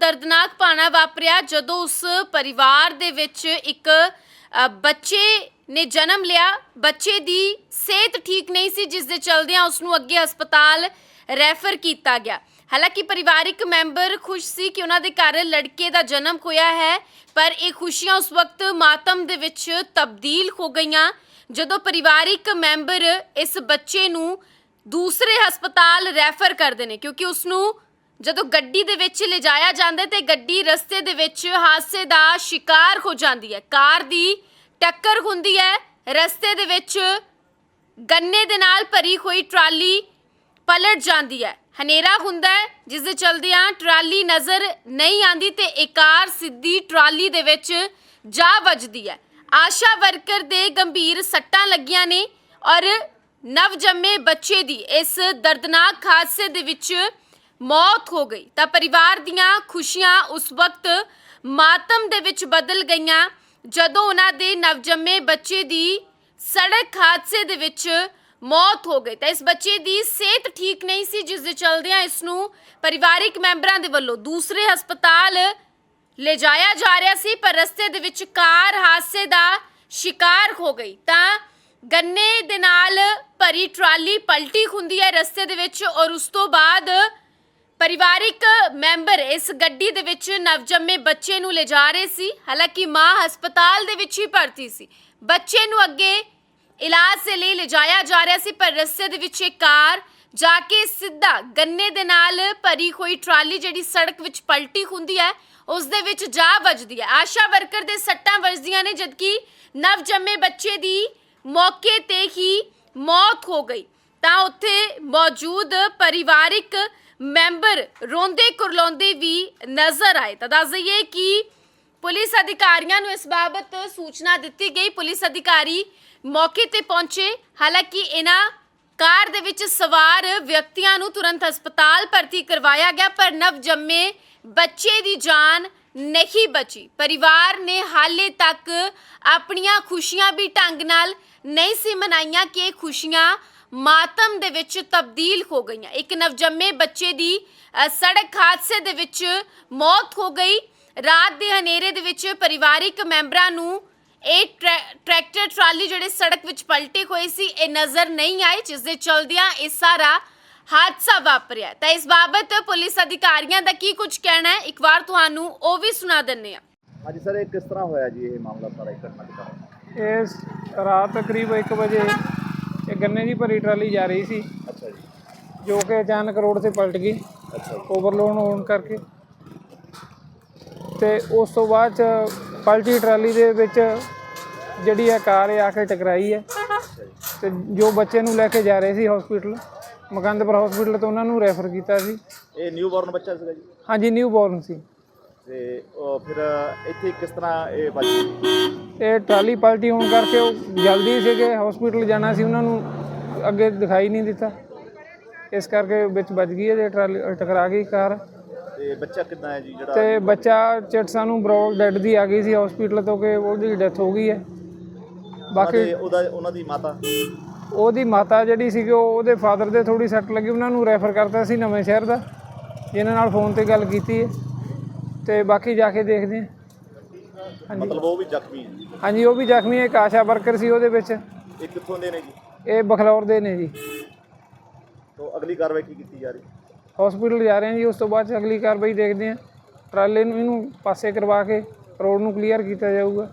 ਦਰਦਨਾਕ ਪਾਣਾ ਵਾਪਰਿਆ ਜਦੋਂ ਉਸ ਪਰਿਵਾਰ ਦੇ ਵਿੱਚ ਇੱਕ ਅ, ਬੱਚੇ ਨੇ ਜਨਮ ਲਿਆ। ਬੱਚੇ ਦੀ ਸਿਹਤ ਠੀਕ ਨਹੀਂ ਸੀ ਜਿਸ ਦੇ ਚਲਦਿਆਂ ਉਸ ਨੂੰ ਅੱਗੇ ਹਸਪਤਾਲ ਰੈਫਰ ਕੀਤਾ ਗਿਆ। ਹਾਲਾਂਕਿ ਪਰਿਵਾਰਿਕ ਮੈਂਬਰ ਖੁਸ਼ ਸੀ ਕਿ ਉਹਨਾਂ ਦੇ ਘਰ ਲੜਕੇ ਦਾ ਜਨਮ ਹੋਇਆ ਹੈ ਪਰ ਇਹ ਖੁਸ਼ੀਆਂ ਉਸ ਵਕਤ ਮਾਤਮ ਦੇ ਵਿੱਚ ਤਬਦੀਲ ਹੋ ਗਈਆਂ। ਜਦੋਂ ਪਰਿਵਾਰਿਕ ਮੈਂਬਰ ਇਸ ਬੱਚੇ ਨੂੰ ਦੂਸਰੇ ਹਸਪਤਾਲ ਰੈਫਰ ਕਰਦੇ ਨੇ ਕਿਉਂਕਿ ਉਸ ਨੂੰ ਜਦੋਂ ਗੱਡੀ ਦੇ ਵਿੱਚ ਲਿਜਾਇਆ ਜਾਂਦਾ ਹੈ ਤੇ ਗੱਡੀ ਰਸਤੇ ਦੇ ਵਿੱਚ ਹਾਦਸੇ ਦਾ ਸ਼ਿਕਾਰ ਹੋ ਜਾਂਦੀ ਹੈ। ਕਾਰ ਦੀ ਟੱਕਰ ਹੁੰਦੀ ਹੈ। ਰਸਤੇ ਦੇ ਵਿੱਚ ਗੰਨੇ ਦੇ ਨਾਲ ਭਰੀ ਹੋਈ ਟਰਾਲੀ ਪਲਟ ਜਾਂਦੀ ਹੈ। ਹਨੇਰਾ ਹੁੰਦਾ ਹੈ, ਜਿਸ ਦੇ ਚਲਦਿਆਂ ਟਰਾਲੀ ਨਜ਼ਰ ਨਹੀਂ ਆਂਦੀ ਤੇ ਇਹ ਕਾਰ ਸਿੱਧੀ ਟਰਾਲੀ ਦੇ ਵਿੱਚ ਜਾ ਵੱਜਦੀ ਹੈ। ਆਸ਼ਾ ਵਰਕਰ ਦੇ ਗੰਭੀਰ ਸੱਟਾਂ ਲੱਗੀਆਂ ਨੇ ਔਰ ਨਵਜੰਮੇ ਬੱਚੇ ਦੀ ਇਸ ਦਰਦਨਾਕ ਹਾਦਸੇ ਦੇ ਵਿੱਚ ਮੌਤ ਹੋ ਗਈ। ਤਾਂ ਪਰਿਵਾਰ ਦੀਆਂ ਖੁਸ਼ੀਆਂ ਉਸ ਵਕਤ ਮਾਤਮ ਦੇ ਵਿੱਚ ਬਦਲ ਗਈਆਂ, ਜਦੋਂ ਉਹਨਾਂ ਦੇ ਨਵਜੰਮੇ ਬੱਚੇ ਦੀ ਸੜਕ ਹਾਦਸੇ ਦੇ ਵਿੱਚ ਮੌਤ ਹੋ ਗਈ। ਤਾਂ ਇਸ ਬੱਚੇ ਦੀ ਸਿਹਤ ਠੀਕ ਨਹੀਂ ਸੀ, ਜਿਸ ਦੇ ਚਲਦਿਆਂ ਇਸ ਨੂੰ ਪਰਿਵਾਰਿਕ ਮੈਂਬਰਾਂ ਦੇ ਵੱਲੋਂ ਦੂਸਰੇ ਹਸਪਤਾਲ ਲਿਜਾਇਆ ਜਾ ਰਿਹਾ ਸੀ, ਪਰ ਰਸਤੇ ਦੇ ਵਿੱਚ ਕਾਰ ਹਾਦਸੇ ਦਾ ਸ਼ਿਕਾਰ ਹੋ ਗਈ। ਤਾਂ ਗੰਨੇ ਦੇ ਨਾਲ ਭਰੀ ਟਰਾਲੀ ਪਲਟੀ ਹੁੰਦੀ ਹੈ ਰਸਤੇ ਦੇ ਵਿੱਚ ਔਰ ਉਸ ਤੋਂ ਬਾਅਦ ਪਰਿਵਾਰਿਕ ਮੈਂਬਰ ਇਸ ਗੱਡੀ ਦੇ ਵਿੱਚ ਨਵਜੰਮੇ ਬੱਚੇ ਨੂੰ ਲਿਜਾ ਰਹੇ ਸੀ। ਹਾਲਾਂਕਿ ਮਾਂ ਹਸਪਤਾਲ ਦੇ ਵਿੱਚ ਹੀ ਭਰਤੀ ਸੀ। ਬੱਚੇ ਨੂੰ ਅੱਗੇ ਇਲਾਜ ਦੇ ਲਈ ਲਿਜਾਇਆ ਜਾ ਰਿਹਾ ਸੀ, ਪਰ ਰਸਤੇ ਦੇ ਵਿੱਚ ਇੱਕ ਕਾਰ ਜਾ ਕੇ ਸਿੱਧਾ ਗੰਨੇ ਦੇ ਨਾਲ ਭਰੀ ਹੋਈ ਟਰਾਲੀ ਜਿਹੜੀ ਸੜਕ ਵਿੱਚ ਪਲਟੀ ਹੁੰਦੀ ਹੈ, ਉਸ ਦੇ ਵਿੱਚ ਜਾ ਵੱਜਦੀ ਹੈ। ਆਸ਼ਾ ਵਰਕਰ ਦੇ ਸੱਟਾਂ ਵੱਜਦੀਆਂ ਨੇ, ਜਦਕਿ ਨਵਜੰਮੇ ਬੱਚੇ ਦੀ ਮੌਕੇ ਤੇ ਹੀ ਮੌਤ ਹੋ ਗਈ। ਤਾਂ ਉੱਥੇ ਮੌਜੂਦ ਪਰਿਵਾਰਿਕ ਮੈਂਬਰ ਰੋਂਦੇ ਕੁਰਲਾਉਂਦੇ ਵੀ ਨਜ਼ਰ ਆਏ। ਤਾਂ ਦੱਸ ਦਈਏ ਕਿ ਪੁਲਿਸ ਅਧਿਕਾਰੀਆਂ ਨੂੰ ਇਸ ਬਾਬਤ ਸੂਚਨਾ ਦਿੱਤੀ ਗਈ। ਪੁਲਿਸ ਅਧਿਕਾਰੀ ਮੌਕੇ ਤੇ ਪਹੁੰਚੇ। ਹਾਲਾਂਕਿ ਇਹਨਾਂ ਕਾਰ ਦੇ ਵਿੱਚ ਸਵਾਰ ਵਿਅਕਤੀਆਂ ਨੂੰ ਤੁਰੰਤ ਹਸਪਤਾਲ ਭਰਤੀ ਕਰਵਾਇਆ ਗਿਆ, ਪਰ ਨਵਜੰਮੇ ਬੱਚੇ ਦੀ ਜਾਨ ਨਹੀਂ ਬਚੀ। ਪਰਿਵਾਰ ਨੇ ਹਾਲੇ ਤੱਕ ਆਪਣੀਆਂ ਖੁਸ਼ੀਆਂ ਵੀ ਢੰਗ ਨਾਲ ਨਹੀਂ ਸੀ ਮਨਾਈਆਂ ਕਿ ਇਹ ਖੁਸ਼ੀਆਂ ਮਾਤਮ ਦੇ ਵਿੱਚ ਤਬਦੀਲ ਹੋ ਗਈਆਂ। ਇੱਕ ਨਵਜੰਮੇ ਬੱਚੇ ਦੀ ਸੜਕ ਹਾਦਸੇ ਦੇ ਵਿੱਚ ਮੌਤ ਹੋ ਗਈ। ਰਾਤ ਦੇ ਹਨੇਰੇ ਦੇ ਵਿੱਚ ਪਰਿਵਾਰਿਕ ਮੈਂਬਰਾਂ ਨੂੰ ਇਹ ਟਰੈ- ਟਰੈਕਟਰ ਟਰਾਲੀ ਜਿਹੜੇ ਸੜਕ ਵਿੱਚ ਪਲਟੇ ਹੋਏ ਸੀ ਇਹ ਨਜ਼ਰ ਨਹੀਂ ਆਏ ਜਿਸ ਦੇ ਚਲਦਿਆਂ ਇਹ ਸਾਰਾ ਹਾਦਸਾ ਵਾਪਰਿਆ। ਤਾਂ ਇਸ ਬਾਬਤ ਪੁਲਿਸ ਅਧਿਕਾਰੀਆਂ ਦਾ ਕੀ ਕੁਝ ਕਹਿਣਾ ਹੈ? ਇੱਕ ਵਾਰ ਤੁਹਾਨੂੰ ਉਹ ਵੀ ਸੁਣਾ ਦਿੰਨੇ ਆ ਹਾਂਜੀ ਸਰ ਇਹ ਕਿਸ ਤਰ੍ਹਾਂ ਹੋਇਆ ਜੀ ਇਹ ਮਾਮਲਾ ਸਾਰਾ ਇੱਕ ਘਟਨਾ ਇਸ ਰਾਤ ਕਰੀਬ 1 ਵਜੇ ਇਹ ਗੰਨੇ ਦੀ ਭਰੀ ਟਰਾਲੀ ਜਾ ਰਹੀ ਸੀ। ਅੱਛਾ ਜੀ। ਜੋ ਕਿ ਅਚਾਨਕ ਰੋਡ ਤੇ ਪਲਟ ਗਈ। ਅੱਛਾ ਓਵਰਲੋਡ ਹੋਣ ਕਰਕੇ। ਤੇ ਉਸ ਤੋਂ ਬਾਅਦ ਚ ਪਲਟੀ ਟਰਾਲੀ ਦੇ ਵਿੱਚ ਜਿਹੜੀ ਇਹ ਕਾਰ ਆ ਕੇ ਟਕਰਾਈ ਹੈ। ਤੇ ਜੋ ਬੱਚੇ ਨੂੰ ਲੈ ਕੇ ਜਾ ਰਹੇ ਸੀ ਹਸਪੀਟਲ ਮਕੰਦਪੁਰ ਹਸਪੀਟਲ ਤੋਂ ਉਹਨਾਂ ਨੂੰ ਰੈਫਰ ਕੀਤਾ ਸੀ। ਇਹ ਨਿਊ ਬੋਰਨ ਬੱਚਾ ਸੀਗਾ ਜੀ? ਹਾਂਜੀ ਨਿਊ ਬੋਰਨ ਸੀ। ਤੇ ਉਹ ਫਿਰ ਇੱਥੇ ਕਿਸ ਤਰ੍ਹਾਂ ਇਹ ਬੱਚ ਇਹ ਟਰਾਲੀ ਪਲਟੀ ਹੋਣ ਕਰਕੇ ਉਹ ਜਲਦੀ ਸੀਗੇ ਹਸਪੀਟਲ ਜਾਣਾ ਸੀ ਉਹਨਾਂ ਨੂੰ ਅੱਗੇ ਦਿਖਾਈ ਨਹੀਂ ਦਿੱਤਾ। ਇਸ ਕਰਕੇ ਵਿੱਚ ਵੱਜ ਗਈ ਹੈ ਤੇ ਟਰਾਲੀ ਟਕਰਾ ਗਈ ਕਾਰ। ਤੇ ਬੱਚਾ ਕਿੱਦਾਂ ਹੈ ਜੀ ਜਿਹੜਾ ਤੇ ਬੱਚਾ ਚਿੱਟ ਸਾਨੂੰ ਬਰੋਲ ਡੈਡ ਦੀ ਆ ਗਈ ਸੀ ਹਸਪੀਟਲ ਤੋਂ ਕਿ ਉਹਦੀ ਡੈਥ ਹੋ ਗਈ ਹੈ। ਬਾਕੀ ਉਹਦੇ- ਉਹਨਾਂ ਦੀ ਮਾਤਾ? ਉਹਦੀ ਮਾਤਾ ਜਿਹੜੀ ਸੀਗੀ ਉਹ ਉਹਦੇ ਫਾਦਰ ਦੇ ਥੋੜੀ ਸੱਟ ਲੱਗੀ ਉਹਨਾਂ ਨੂੰ ਰੈਫਰ ਕਰਤਾ ਸੀ ਨਵੇਂ ਸ਼ਹਿਰ ਦਾ ਜਿਨ੍ਹਾਂ ਨਾਲ ਫੋਨ ਤੇ ਗੱਲ ਕੀਤੀ ਹੈ। ਤੇ ਬਾਕੀ ਜਾ ਕੇ ਦੇਖਦੇ ਹਾਂ। ਮਤਲਬ ਉਹ ਵੀ ਜ਼ਖਮੀ ਹੈ? ਹਾਂਜੀ ਉਹ ਵੀ ਜ਼ਖਮੀ ਹੈ ਇੱਕ ਆਸ਼ਾ ਵਰਕਰ ਸੀ ਉਹਦੇ ਵਿੱਚ। ਇਹ ਕਿੱਥੋਂ ਦੇ ਨੇ ਜੀ? ਇਹ ਬਖਲੌਰ ਦੇ ਨੇ ਜੀ। ਤੋਂ ਅਗਲੀ ਕਾਰਵਾਈ ਕੀ ਕੀਤੀ ਜਾ ਰਹੀ ਹਸਪੀਟਲ ਜਾ ਰਹੇ ਹਾਂ ਜੀ ਉਸ ਤੋਂ ਬਾਅਦ 'ਚ ਅਗਲੀ ਕਾਰਵਾਈ ਦੇਖਦੇ ਹਾਂ। ਟਰਾਲੇ ਨੂੰ ਇਹਨੂੰ ਪਾਸੇ ਕਰਵਾ ਕੇ ਰੋਡ ਨੂੰ ਕਲੀਅਰ ਕੀਤਾ ਜਾਊਗਾ।